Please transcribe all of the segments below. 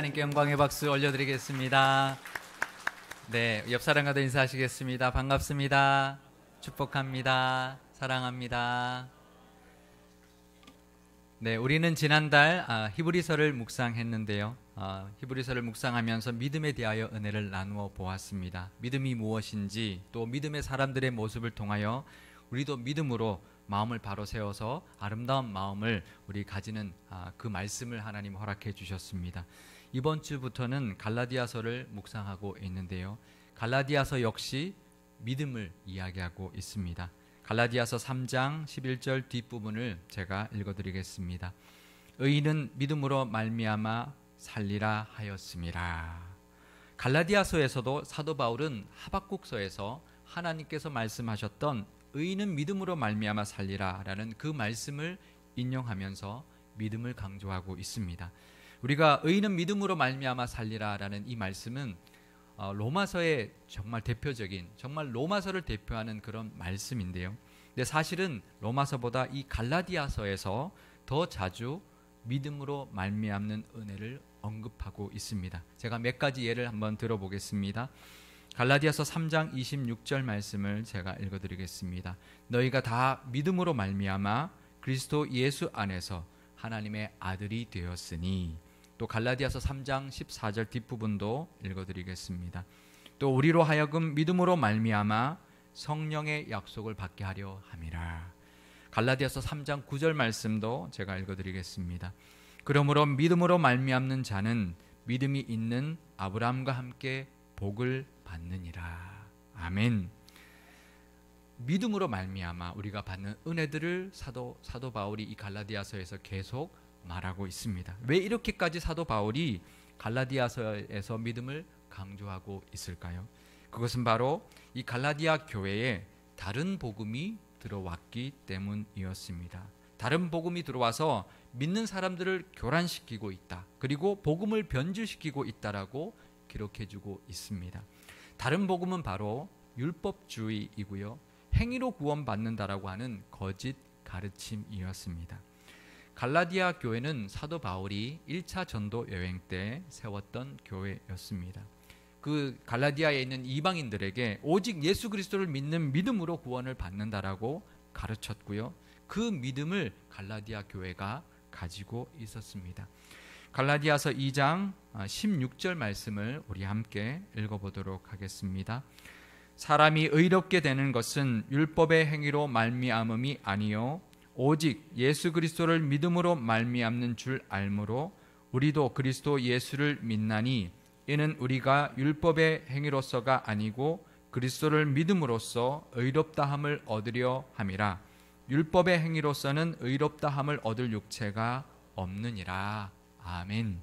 하나님께 영광의 박수 올려드리겠습니다. 네, 옆 사람과도 인사하시겠습니다. 반갑습니다. 축복합니다. 사랑합니다. 네, 우리는 지난달 아, 히브리서를 묵상했는데요. 아, 히브리서를 묵상하면서 믿음에 대하여 은혜를 나누어 보았습니다. 믿음이 무엇인지 또 믿음의 사람들의 모습을 통하여 우리도 믿음으로 마음을 바로 세워서 아름다운 마음을 우리 가지는 아, 그 말씀을 하나님 허락해 주셨습니다. 이번 주부터는 갈라디아서를 묵상하고 있는데요. 갈라디아서 역시 믿음을 이야기하고 있습니다. 갈라디아서 3장 11절 뒷부분을 제가 읽어 드리겠습니다. 의인은 믿음으로 말미암아 살리라 하였음이라. 갈라디아서에서도 사도 바울은 하박국서에서 하나님께서 말씀하셨던 의인은 믿음으로 말미암아 살리라라는 그 말씀을 인용하면서 믿음을 강조하고 있습니다. 우리가 의인은 믿음으로 말미암아 살리라라는 이 말씀은 어, 로마서의 정말 대표적인 정말 로마서를 대표하는 그런 말씀인데요. 근데 사실은 로마서보다 이 갈라디아서에서 더 자주 믿음으로 말미암는 은혜를 언급하고 있습니다. 제가 몇 가지 예를 한번 들어보겠습니다. 갈라디아서 3장 26절 말씀을 제가 읽어 드리겠습니다. 너희가 다 믿음으로 말미암아 그리스도 예수 안에서 하나님의 아들이 되었으니 또 갈라디아서 3장 14절 뒷부분도 읽어 드리겠습니다. 또 우리로 하여금 믿음으로 말미암아 성령의 약속을 받게 하려 함이라. 갈라디아서 3장 9절 말씀도 제가 읽어 드리겠습니다. 그러므로 믿음으로 말미암는 자는 믿음이 있는 아브라함과 함께 복을 받느니라. 아멘. 믿음으로 말미암아 우리가 받는 은혜들을 사도 사도 바울이 이 갈라디아서에서 계속 말하고 있습니다. 왜 이렇게까지 사도 바울이 갈라디아서에서 믿음을 강조하고 있을까요? 그것은 바로 이 갈라디아 교회에 다른 복음이 들어왔기 때문이었습니다. 다른 복음이 들어와서 믿는 사람들을 교란시키고 있다. 그리고 복음을 변질시키고 있다라고 기록해 주고 있습니다. 다른 복음은 바로 율법주의이고요. 행위로 구원받는다라고 하는 거짓 가르침이었습니다. 갈라디아 교회는 사도 바울이 1차 전도 여행 때 세웠던 교회였습니다. 그 갈라디아에 있는 이방인들에게 오직 예수 그리스도를 믿는 믿음으로 구원을 받는다라고 가르쳤고요. 그 믿음을 갈라디아 교회가 가지고 있었습니다. 갈라디아서 2장 16절 아, 말씀을 우리 함께 읽어보도록 하겠습니다. 사람이 의롭게 되는 것은 율법의 행위로 말미암음이 아니요 오직 예수 그리스도를 믿음으로 말미암는 줄 알므로 우리도 그리스도 예수를 믿나니 이는 우리가 율법의 행위로서가 아니고 그리스도를 믿음으로써 의롭다함을 얻으려 함이라 율법의 행위로서는 의롭다함을 얻을 육체가 없느니라 아멘.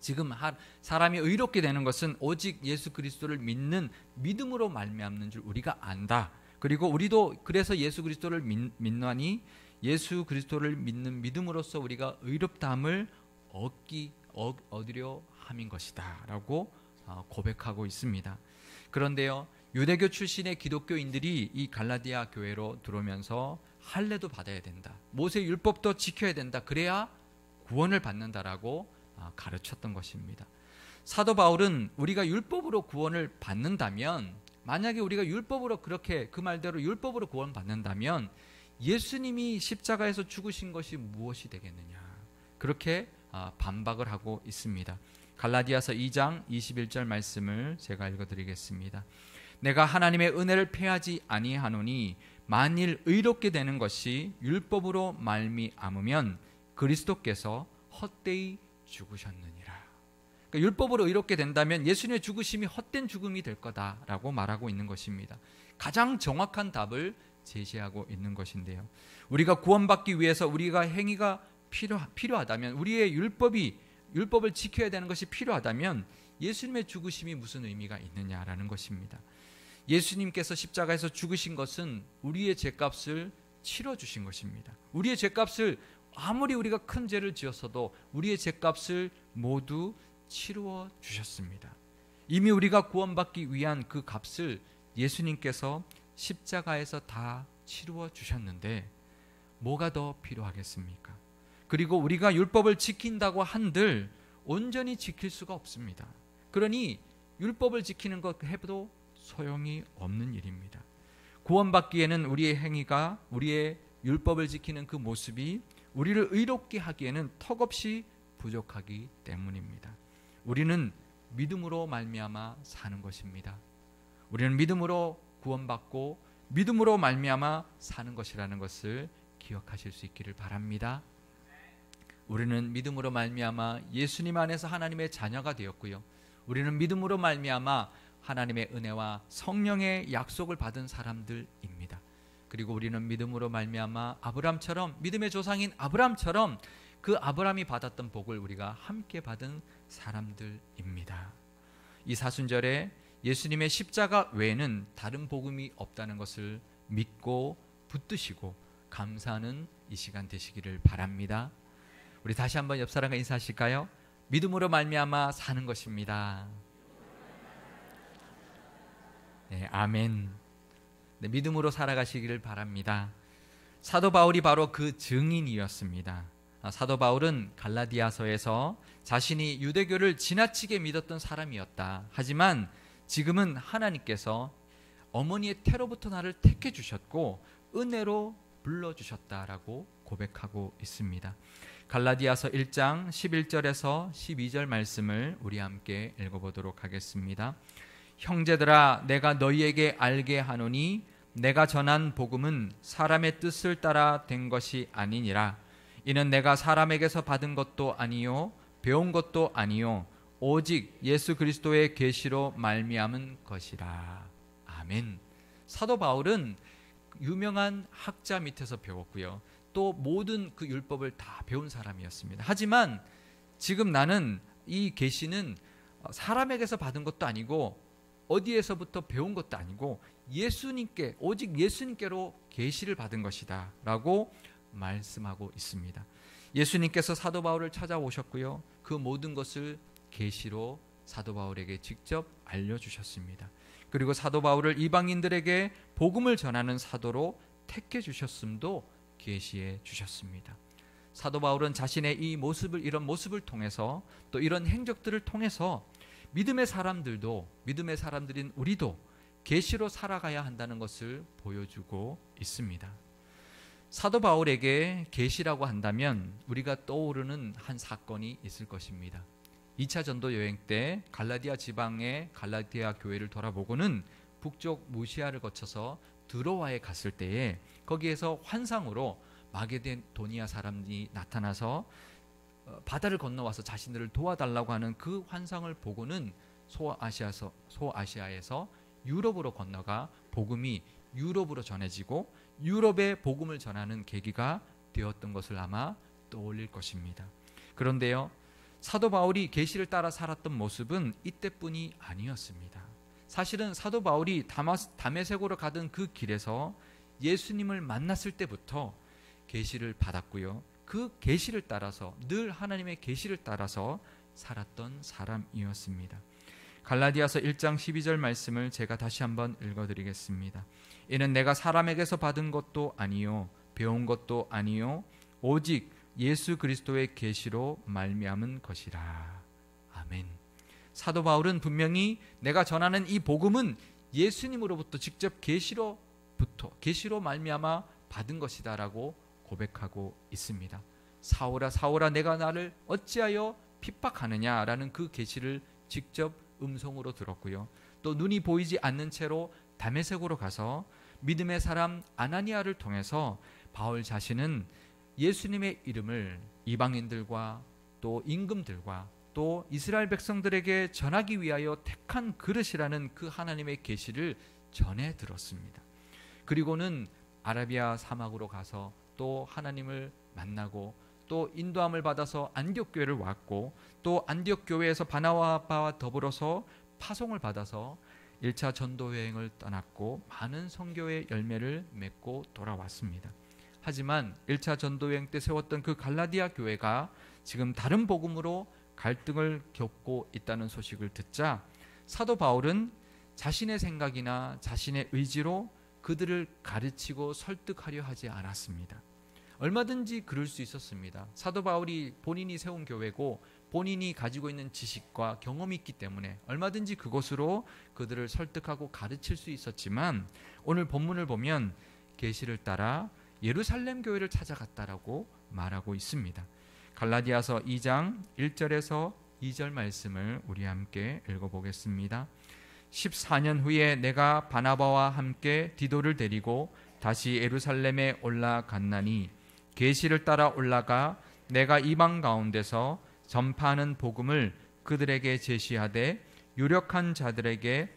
지금 사람이 의롭게 되는 것은 오직 예수 그리스도를 믿는 믿음으로 말미암는 줄 우리가 안다. 그리고 우리도 그래서 예수 그리스도를 믿, 믿나니 예수 그리스도를 믿는 믿음으로써 우리가 의롭다함을 얻기 얻으려 함인 것이다라고 어, 고백하고 있습니다. 그런데요. 유대교 출신의 기독교인들이 이 갈라디아 교회로 들어오면서 할례도 받아야 된다. 모세 율법도 지켜야 된다. 그래야 구원을 받는다라고 아, 가르쳤던 것입니다. 사도 바울은 우리가 율법으로 구원을 받는다면 만약에 우리가 율법으로 그렇게 그 말대로 율법으로 구원 받는다면 예수님이 십자가에서 죽으신 것이 무엇이 되겠느냐 그렇게 아, 반박을 하고 있습니다. 갈라디아서 2장 21절 말씀을 제가 읽어 드리겠습니다. 내가 하나님의 은혜를 패하지 아니하노니 만일 의롭게 되는 것이 율법으로 말미암으면 그리스도께서 헛되이 죽으셨느니라. 그러니까 율법으로 의롭게 된다면 예수님의 죽으심이 헛된 죽음이 될 거다라고 말하고 있는 것입니다. 가장 정확한 답을 제시하고 있는 것인데요. 우리가 구원받기 위해서 우리가 행위가 필요, 필요하다면 우리의 율법이 율법을 지켜야 되는 것이 필요하다면 예수님의 죽으심이 무슨 의미가 있느냐라는 것입니다. 예수님께서 십자가에서 죽으신 것은 우리의 죄값을 치러 주신 것입니다. 우리의 죄값을 아무리 우리가 큰 죄를 지었어도 우리의 죄값을 모두 치루어 주셨습니다. 이미 우리가 구원받기 위한 그 값을 예수님께서 십자가에서 다 치루어 주셨는데 뭐가 더 필요하겠습니까? 그리고 우리가 율법을 지킨다고 한들 온전히 지킬 수가 없습니다. 그러니 율법을 지키는 것 해도 소용이 없는 일입니다. 구원받기에는 우리의 행위가 우리의 율법을 지키는 그 모습이 우리를 의롭게 하기에는 턱없이 부족하기 때문입니다. 우리는 믿음으로 말미암아 사는 것입니다. 우리는 믿음으로 구원받고 믿음으로 말미암아 사는 것이라는 것을 기억하실 수 있기를 바랍니다. 우리는 믿음으로 말미암아 예수님 안에서 하나님의 자녀가 되었고요. 우리는 믿음으로 말미암아 하나님의 은혜와 성령의 약속을 받은 사람들입니다. 그리고 우리는 믿음으로 말미암아 아브람처럼 믿음의 조상인 아브람처럼 그 아브람이 받았던 복을 우리가 함께 받은 사람들입니다. 이 사순절에 예수님의 십자가 외에는 다른 복음이 없다는 것을 믿고 붙드시고 감사하는 이 시간 되시기를 바랍니다. 우리 다시 한번 옆 사람과 인사하실까요? 믿음으로 말미암아 사는 것입니다. 네, 아멘. 네, 믿음으로 살아가시기를 바랍니다. 사도 바울이 바로 그 증인이었습니다. 아, 사도 바울은 갈라디아서에서 자신이 유대교를 지나치게 믿었던 사람이었다. 하지만 지금은 하나님께서 어머니의 태로부터 나를 택해 주셨고 은혜로 불러 주셨다라고 고백하고 있습니다. 갈라디아서 1장 11절에서 12절 말씀을 우리 함께 읽어 보도록 하겠습니다. 형제들아 내가 너희에게 알게 하노니 내가 전한 복음은 사람의 뜻을 따라 된 것이 아니니라 이는 내가 사람에게서 받은 것도 아니요 배운 것도 아니요 오직 예수 그리스도의 계시로 말미암은 것이라. 아멘. 사도 바울은 유명한 학자 밑에서 배웠고요. 또 모든 그 율법을 다 배운 사람이었습니다. 하지만 지금 나는 이 계시는 사람에게서 받은 것도 아니고 어디에서부터 배운 것도 아니고 예수님께 오직 예수님께로 계시를 받은 것이다라고 말씀하고 있습니다. 예수님께서 사도 바울을 찾아오셨고요. 그 모든 것을 계시로 사도 바울에게 직접 알려 주셨습니다. 그리고 사도 바울을 이방인들에게 복음을 전하는 사도로 택해 주셨음도 계시해 주셨습니다. 사도 바울은 자신의 이 모습을 이런 모습을 통해서 또 이런 행적들을 통해서 믿음의 사람들도 믿음의 사람들인 우리도 계시로 살아가야 한다는 것을 보여주고 있습니다. 사도 바울에게 계시라고 한다면 우리가 떠오르는 한 사건이 있을 것입니다. 2차 전도 여행 때 갈라디아 지방의 갈라디아 교회를 돌아보고는 북쪽 무시아를 거쳐서 드로아에 갔을 때에 거기에서 환상으로 마게도니아 사람이 나타나서 어, 바다를 건너와서 자신들을 도와달라고 하는 그 환상을 보고는 소아시아서 소아시아에서 유럽으로 건너가 복음이 유럽으로 전해지고 유럽의 복음을 전하는 계기가 되었던 것을 아마 떠올릴 것입니다. 그런데요. 사도 바울이 계시를 따라 살았던 모습은 이때뿐이 아니었습니다. 사실은 사도 바울이 다메섹으로 가던 그 길에서 예수님을 만났을 때부터 계시를 받았고요. 그 계시를 따라서 늘 하나님의 계시를 따라서 살았던 사람이었습니다. 갈라디아서 1장 12절 말씀을 제가 다시 한번 읽어 드리겠습니다. 이는 내가 사람에게서 받은 것도 아니요 배운 것도 아니요 오직 예수 그리스도의 계시로 말미암은 것이라. 아멘. 사도 바울은 분명히 내가 전하는 이 복음은 예수님으로부터 직접 계시로부터 계시로 말미암아 받은 것이다라고 고백하고 있습니다. 사오라 사오라 내가 나를 어찌하여 핍박하느냐라는 그 계시를 직접 음성으로 들었고요. 또 눈이 보이지 않는 채로 담에색으로 가서 믿음의 사람 아나니아를 통해서 바울 자신은 예수님의 이름을 이방인들과 또 임금들과 또 이스라엘 백성들에게 전하기 위하여 택한 그릇이라는 그 하나님의 계시를 전해 들었습니다. 그리고는 아라비아 사막으로 가서 또 하나님을 만나고 또 인도함을 받아서 안디옥 교회를 왔고 또 안디옥 교회에서 바나바와 더불어서 파송을 받아서 1차 전도 여행을 떠났고 많은 선교의 열매를 맺고 돌아왔습니다. 하지만 1차 전도 여행 때 세웠던 그 갈라디아 교회가 지금 다른 복음으로 갈등을 겪고 있다는 소식을 듣자 사도 바울은 자신의 생각이나 자신의 의지로 그들을 가르치고 설득하려 하지 않았습니다. 얼마든지 그럴 수 있었습니다. 사도 바울이 본인이 세운 교회고 본인이 가지고 있는 지식과 경험이 있기 때문에 얼마든지 그것으로 그들을 설득하고 가르칠 수 있었지만 오늘 본문을 보면 계시를 따라 예루살렘 교회를 찾아갔다라고 말하고 있습니다. 갈라디아서 2장 1절에서 2절 말씀을 우리 함께 읽어보겠습니다. 14년 후에 내가 바나바와 함께 디도를 데리고 다시 예루살렘에 올라갔나니 계시를 따라 올라가 내가 이방 가운데서 전파하는 복음을 그들에게 제시하되 유력한 자들에게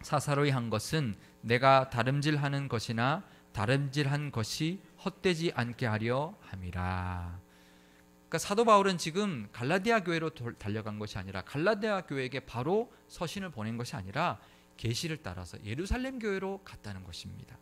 사사로이 한 것은 내가 다름질하는 것이나 다름질한 것이 헛되지 않게 하려 함이라. 그러니까 사도 바울은 지금 갈라디아 교회로 달려간 것이 아니라 갈라디아 교회에게 바로 서신을 보낸 것이 아니라 계시를 따라서 예루살렘 교회로 갔다는 것입니다.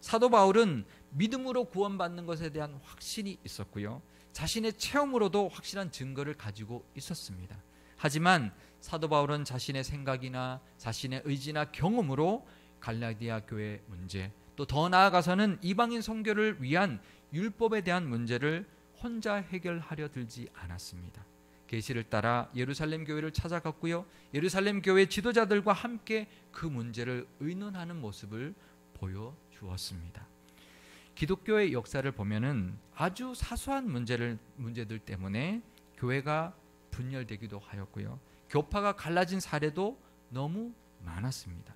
사도 바울은 믿음으로 구원받는 것에 대한 확신이 있었고요. 자신의 체험으로도 확실한 증거를 가지고 있었습니다. 하지만 사도 바울은 자신의 생각이나 자신의 의지나 경험으로 갈라디아 교회 문제 또 더 나아가서는 이방인 선교를 위한 율법에 대한 문제를 혼자 해결하려 들지 않았습니다. 계시를 따라 예루살렘 교회를 찾아갔고요. 예루살렘 교회 지도자들과 함께 그 문제를 의논하는 모습을 보여 주었습니다. 기독교의 역사를 보면은 아주 사소한 문제를 문제들 때문에 교회가 분열되기도 하였고요. 교파가 갈라진 사례도 너무 많았습니다.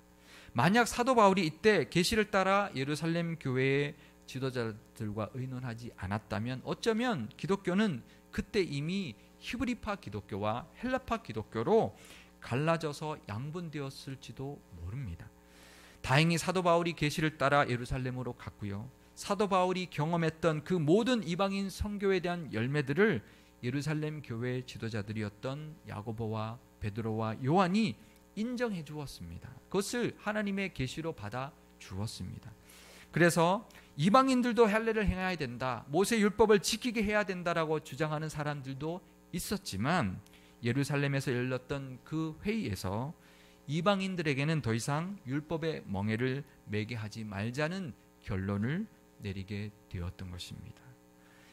만약 사도 바울이 이때 계시를 따라 예루살렘 교회의 지도자들과 의논하지 않았다면 어쩌면 기독교는 그때 이미 히브리파 기독교와 헬라파 기독교로 갈라져서 양분되었을지도 모릅니다. 다행히 사도 바울이 계시를 따라 예루살렘으로 갔고요. 사도 바울이 경험했던 그 모든 이방인 선교에 대한 열매들을 예루살렘 교회 지도자들이었던 야고보와 베드로와 요한이 인정해 주었습니다. 그것을 하나님의 계시로 받아 주었습니다. 그래서 이방인들도 할례를 행해야 된다. 모세 율법을 지키게 해야 된다라고 주장하는 사람들도 있었지만 예루살렘에서 열렸던 그 회의에서 이방인들에게는 더 이상 율법의 멍에를 매게 하지 말자는 결론을 내리게 되었던 것입니다.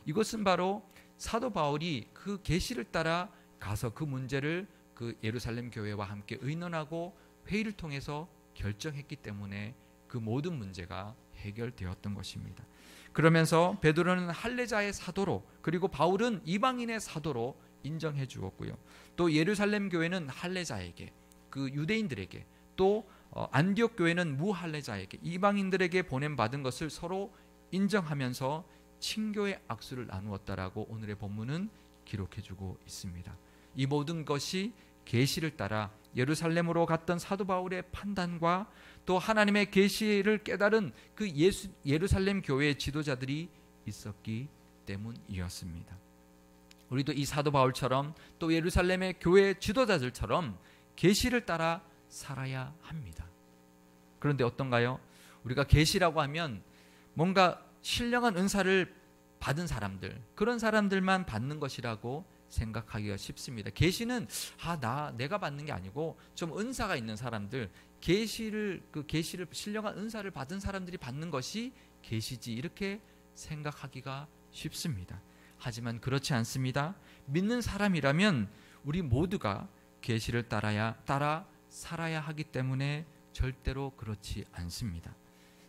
이것은 바로 사도 바울이 그 계시를 따라 가서 그 문제를 그 예루살렘 교회와 함께 의논하고 회의를 통해서 결정했기 때문에 그 모든 문제가 해결되었던 것입니다. 그러면서 베드로는 할례자의 사도로 그리고 바울은 이방인의 사도로 인정해 주었고요. 또 예루살렘 교회는 할례자에게 그 유대인들에게 또 어, 안디옥 교회는 무할례자에게 이방인들에게 보냄 받은 것을 서로 인정하면서 친교의 악수를 나누었다라고 오늘의 본문은 기록해 주고 있습니다. 이 모든 것이 계시를 따라 예루살렘으로 갔던 사도 바울의 판단과 또 하나님의 계시를 깨달은 그 예수, 예루살렘 교회의 지도자들이 있었기 때문이었습니다. 우리도 이 사도 바울처럼 또 예루살렘의 교회 지도자들처럼 계시를 따라 살아야 합니다. 그런데 어떤가요? 우리가 계시라고 하면 뭔가 신령한 은사를 받은 사람들 그런 사람들만 받는 것이라고 생각하기가 쉽습니다. 계시는 아 나 내가 받는 게 아니고 좀 은사가 있는 사람들 계시를 그 계시를 신령한 은사를 받은 사람들이 받는 것이 계시지 이렇게 생각하기가 쉽습니다. 하지만 그렇지 않습니다. 믿는 사람이라면 우리 모두가 계시를 따라야 따라 살아야 하기 때문에 절대로 그렇지 않습니다.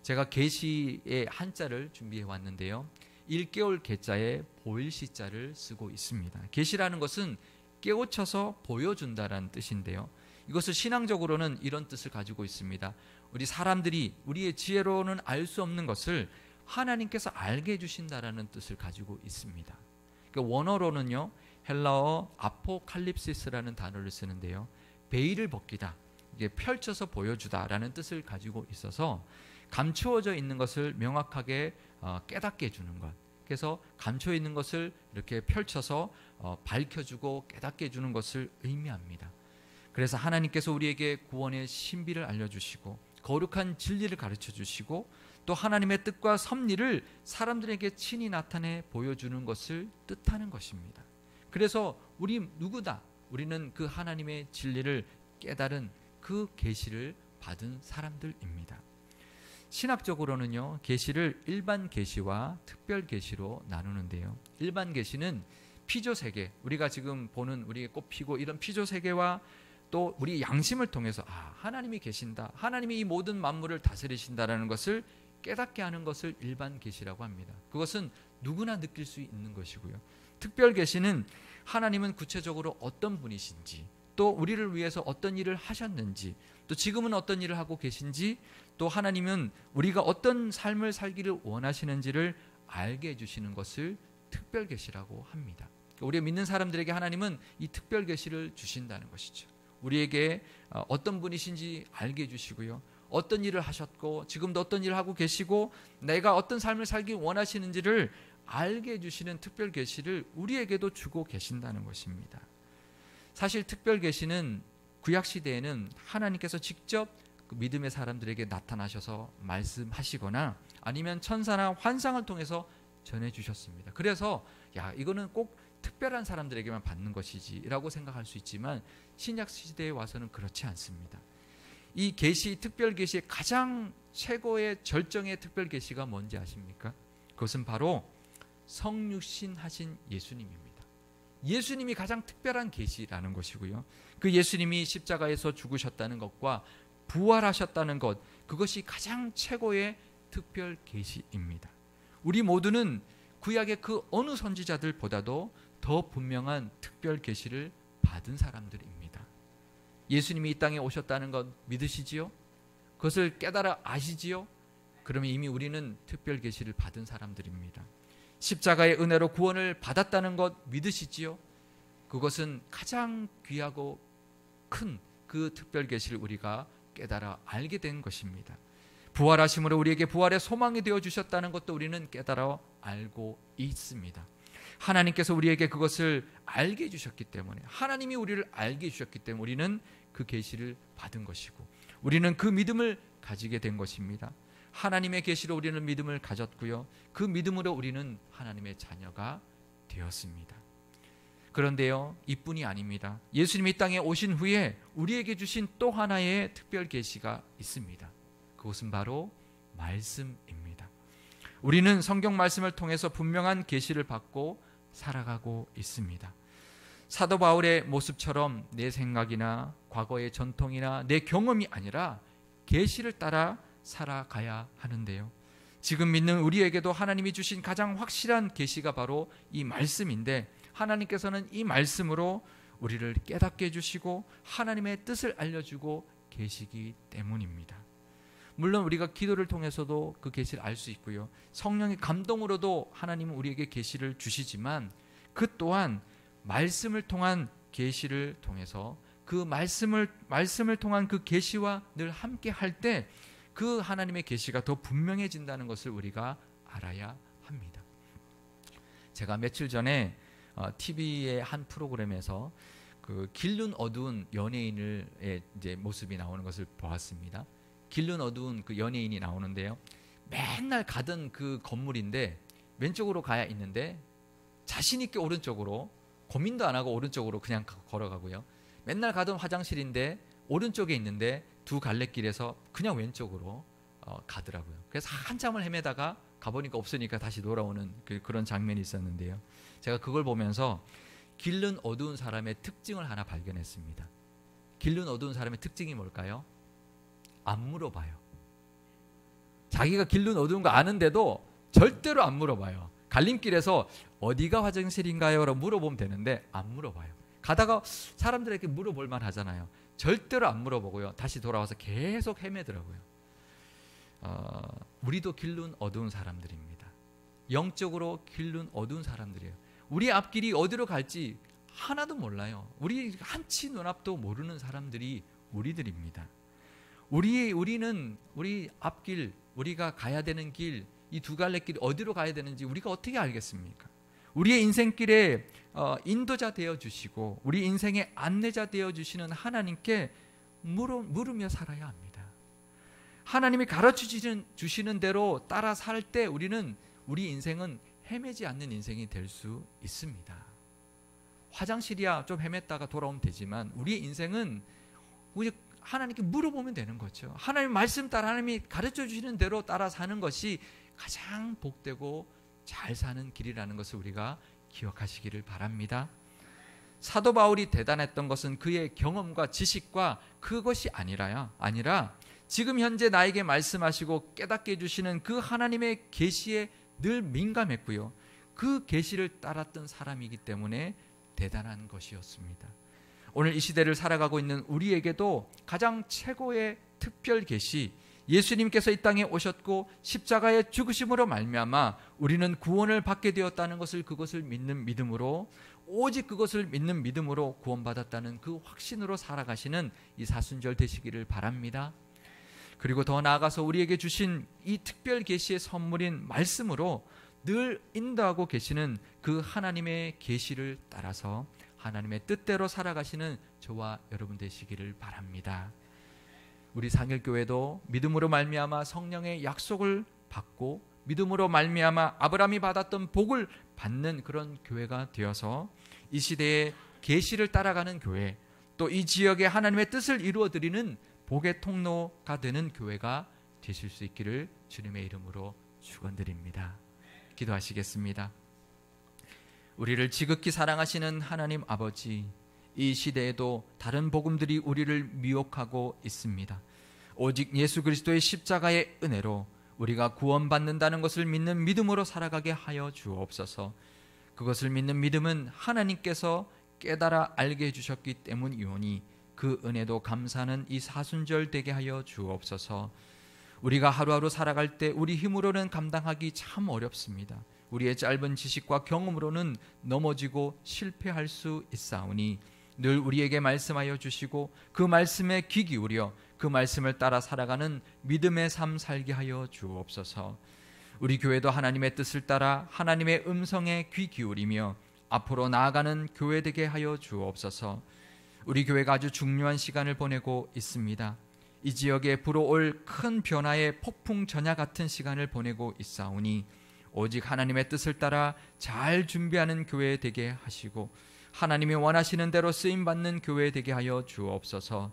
제가 계시의 한자를 준비해 왔는데요. 1개월 개자에 보일 시자를 쓰고 있습니다. 계시라는 것은 깨우쳐서 보여준다라는 뜻인데요. 이것을 신앙적으로는 이런 뜻을 가지고 있습니다. 우리 사람들이 우리의 지혜로는 알 수 없는 것을 하나님께서 알게 해주신다라는 뜻을 가지고 있습니다. 그러니까 원어로는요 헬라어 아포칼립시스라는 단어를 쓰는데요 베일을 벗기다 이게 펼쳐서 보여주다라는 뜻을 가지고 있어서 감추어져 있는 것을 명확하게 어, 깨닫게 해주는 것. 그래서 감춰 있는 것을 이렇게 펼쳐서 어, 밝혀주고 깨닫게 해주는 것을 의미합니다. 그래서 하나님께서 우리에게 구원의 신비를 알려주시고 거룩한 진리를 가르쳐 주시고 또 하나님의 뜻과 섭리를 사람들에게 친히 나타내 보여주는 것을 뜻하는 것입니다. 그래서 우리 누구다 우리는 그 하나님의 진리를 깨달은 그 계시를 받은 사람들입니다. 신학적으로는요 계시를 일반 계시와 특별 계시로 나누는데요. 일반 계시는 피조 세계, 우리가 지금 보는 우리의 꽃 피고 이런 피조 세계와 또 우리 양심을 통해서 아, 하나님이 계신다. 하나님이 이 모든 만물을 다스리신다라는 것을 깨닫게 하는 것을 일반 계시라고 합니다. 그것은 누구나 느낄 수 있는 것이고요. 특별 계시는 하나님은 구체적으로 어떤 분이신지 또 우리를 위해서 어떤 일을 하셨는지 또 지금은 어떤 일을 하고 계신지 또 하나님은 우리가 어떤 삶을 살기를 원하시는지를 알게 해주시는 것을 특별 계시라고 합니다. 우리 믿는 사람들에게 하나님은 이 특별 계시를 주신다는 것이죠. 우리에게 어, 어떤 분이신지 알게 해주시고요. 어떤 일을 하셨고 지금도 어떤 일을 하고 계시고 내가 어떤 삶을 살기 원하시는지를 알게 해주시는 특별 계시를 우리에게도 주고 계신다는 것입니다. 사실 특별 계시는 구약 시대에는 하나님께서 직접 그 믿음의 사람들에게 나타나셔서 말씀하시거나 아니면 천사나 환상을 통해서 전해 주셨습니다. 그래서 야 이거는 꼭 특별한 사람들에게만 받는 것이지라고 생각할 수 있지만 신약 시대에 와서는 그렇지 않습니다. 이 계시 특별 계시의 가장 최고의 절정의 특별 계시가 뭔지 아십니까? 그것은 바로 성육신 하신 예수님입니다. 예수님이 가장 특별한 계시라는 것이고요. 그 예수님이 십자가에서 죽으셨다는 것과 부활하셨다는 것 그것이 가장 최고의 특별 계시입니다. 우리 모두는 구약의 그 어느 선지자들보다도 더 분명한 특별 계시를 받은 사람들입니다. 예수님이 이 땅에 오셨다는 것 믿으시지요? 그것을 깨달아 아시지요? 그러면 이미 우리는 특별 계시를 받은 사람들입니다. 십자가의 은혜로 구원을 받았다는 것 믿으시지요? 그것은 가장 귀하고 큰 그 특별 계시를 우리가 깨달아 알게 된 것입니다. 부활하심으로 우리에게 부활의 소망이 되어 주셨다는 것도 우리는 깨달아 알고 있습니다. 하나님께서 우리에게 그것을 알게 해 주셨기 때문에 하나님이 우리를 알게 해 주셨기 때문에 우리는 그 계시를 받은 것이고 우리는 그 믿음을 가지게 된 것입니다. 하나님의 계시로 우리는 믿음을 가졌고요. 그 믿음으로 우리는 하나님의 자녀가 되었습니다. 그런데요, 이뿐이 아닙니다. 예수님이 땅에 오신 후에 우리에게 주신 또 하나의 특별 계시가 있습니다. 그것은 바로 말씀입니다. 우리는 성경 말씀을 통해서 분명한 계시를 받고 살아가고 있습니다. 사도 바울의 모습처럼 내 생각이나 과거의 전통이나 내 경험이 아니라 계시를 따라 살아가야 하는데요. 지금 믿는 우리에게도 하나님이 주신 가장 확실한 계시가 바로 이 말씀인데 하나님께서는 이 말씀으로 우리를 깨닫게 해주시고 하나님의 뜻을 알려주고 계시기 때문입니다. 물론 우리가 기도를 통해서도 그 계시를 알 수 있고요. 성령의 감동으로도 하나님은 우리에게 계시를 주시지만 그 또한 말씀을 통한 계시를 통해서 그 말씀을 말씀을 통한 그 계시와 늘 함께 할 때 그 하나님의 계시가 더 분명해진다는 것을 우리가 알아야 합니다. 제가 며칠 전에 어, TV의 한 프로그램에서 그 길눈 어두운 연예인의 이제 모습이 나오는 것을 보았습니다. 길눈 어두운 그 연예인이 나오는데요. 맨날 가던 그 건물인데 왼쪽으로 가야 있는데 자신 있게 오른쪽으로 고민도 안 하고 오른쪽으로 그냥 걸어가고요. 맨날 가던 화장실인데 오른쪽에 있는데 두 갈래길에서 그냥 왼쪽으로 어, 가더라고요. 그래서 한참을 헤매다가 가보니까 없으니까 다시 돌아오는 그, 그런 장면이 있었는데요. 제가 그걸 보면서 길른 어두운 사람의 특징을 하나 발견했습니다. 길른 어두운 사람의 특징이 뭘까요? 안 물어봐요. 자기가 길눈 어두운 거 아는데도 절대로 안 물어봐요. 갈림길에서 어디가 화장실인가요? 라고 물어보면 되는데 안 물어봐요. 가다가 사람들에게 물어볼 만 하잖아요. 절대로 안 물어보고요. 다시 돌아와서 계속 헤매더라고요. 어, 우리도 길눈 어두운 사람들입니다. 영적으로 길눈 어두운 사람들이에요. 우리 앞길이 어디로 갈지 하나도 몰라요. 우리 한치 눈앞도 모르는 사람들이 우리들입니다. 우리 우리는 우리 앞길 우리가 가야 되는 길 이 두 갈래 길 어디로 가야 되는지 우리가 어떻게 알겠습니까? 우리의 인생길에 어, 인도자 되어 주시고 우리 인생의 안내자 되어 주시는 하나님께 물으며 살아야 합니다. 하나님이 가르쳐 주시는 대로 따라 살 때 우리는 우리 인생은 헤매지 않는 인생이 될 수 있습니다. 화장실이야 좀 헤맸다가 돌아오면 되지만 우리 인생은 우리 하나님께 물어보면 되는 거죠. 하나님 말씀 따라 하나님이 가르쳐 주시는 대로 따라 사는 것이 가장 복되고 잘 사는 길이라는 것을 우리가 기억하시기를 바랍니다. 사도 바울이 대단했던 것은 그의 경험과 지식과 그것이 아니라야 아니라 지금 현재 나에게 말씀하시고 깨닫게 해 주시는 그 하나님의 계시에 늘 민감했고요. 그 계시를 따랐던 사람이기 때문에 대단한 것이었습니다. 오늘 이 시대를 살아가고 있는 우리에게도 가장 최고의 특별 계시 예수님께서 이 땅에 오셨고 십자가의 죽으심으로 말미암아 우리는 구원을 받게 되었다는 것을 그것을 믿는 믿음으로 오직 그것을 믿는 믿음으로 구원받았다는 그 확신으로 살아가시는 이 사순절 되시기를 바랍니다. 그리고 더 나아가서 우리에게 주신 이 특별 계시의 선물인 말씀으로 늘 인도하고 계시는 그 하나님의 계시를 따라서 하나님의 뜻대로 살아가시는 저와 여러분 되시기를 바랍니다. 우리 상일교회도 믿음으로 말미암아 성령의 약속을 받고 믿음으로 말미암아 아브라함이 받았던 복을 받는 그런 교회가 되어서 이 시대의 계시를 따라가는 교회 또 이 지역의 하나님의 뜻을 이루어 드리는 복의 통로가 되는 교회가 되실 수 있기를 주님의 이름으로 축원드립니다. 기도하시겠습니다. 우리를 지극히 사랑하시는 하나님 아버지 이 시대에도 다른 복음들이 우리를 미혹하고 있습니다. 오직 예수 그리스도의 십자가의 은혜로 우리가 구원받는다는 것을 믿는 믿음으로 살아가게 하여 주옵소서. 그것을 믿는 믿음은 하나님께서 깨달아 알게 해주셨기 때문이오니 그 은혜도 감사하는 이 사순절 되게 하여 주옵소서. 우리가 하루하루 살아갈 때 우리 힘으로는 감당하기 참 어렵습니다. 우리의 짧은 지식과 경험으로는 넘어지고 실패할 수 있사오니 늘 우리에게 말씀하여 주시고 그 말씀에 귀 기울여 그 말씀을 따라 살아가는 믿음의 삶 살게 하여 주옵소서. 우리 교회도 하나님의 뜻을 따라 하나님의 음성에 귀 기울이며 앞으로 나아가는 교회 되게 하여 주옵소서. 우리 교회가 아주 중요한 시간을 보내고 있습니다. 이 지역에 불어올 큰 변화의 폭풍 전야 같은 시간을 보내고 있사오니 오직 하나님의 뜻을 따라 잘 준비하는 교회 되게 하시고 하나님이 원하시는 대로 쓰임 받는 교회 되게 하여 주옵소서.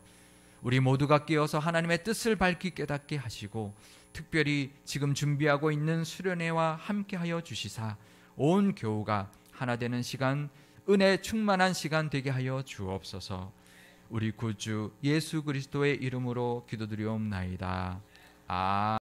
우리 모두가 깨어서 하나님의 뜻을 밝히 깨닫게 하시고 특별히 지금 준비하고 있는 수련회와 함께 하여 주시사 온 교우가 하나 되는 시간 은혜 충만한 시간 되게 하여 주옵소서. 우리 구주 예수 그리스도의 이름으로 기도드리옵나이다. 아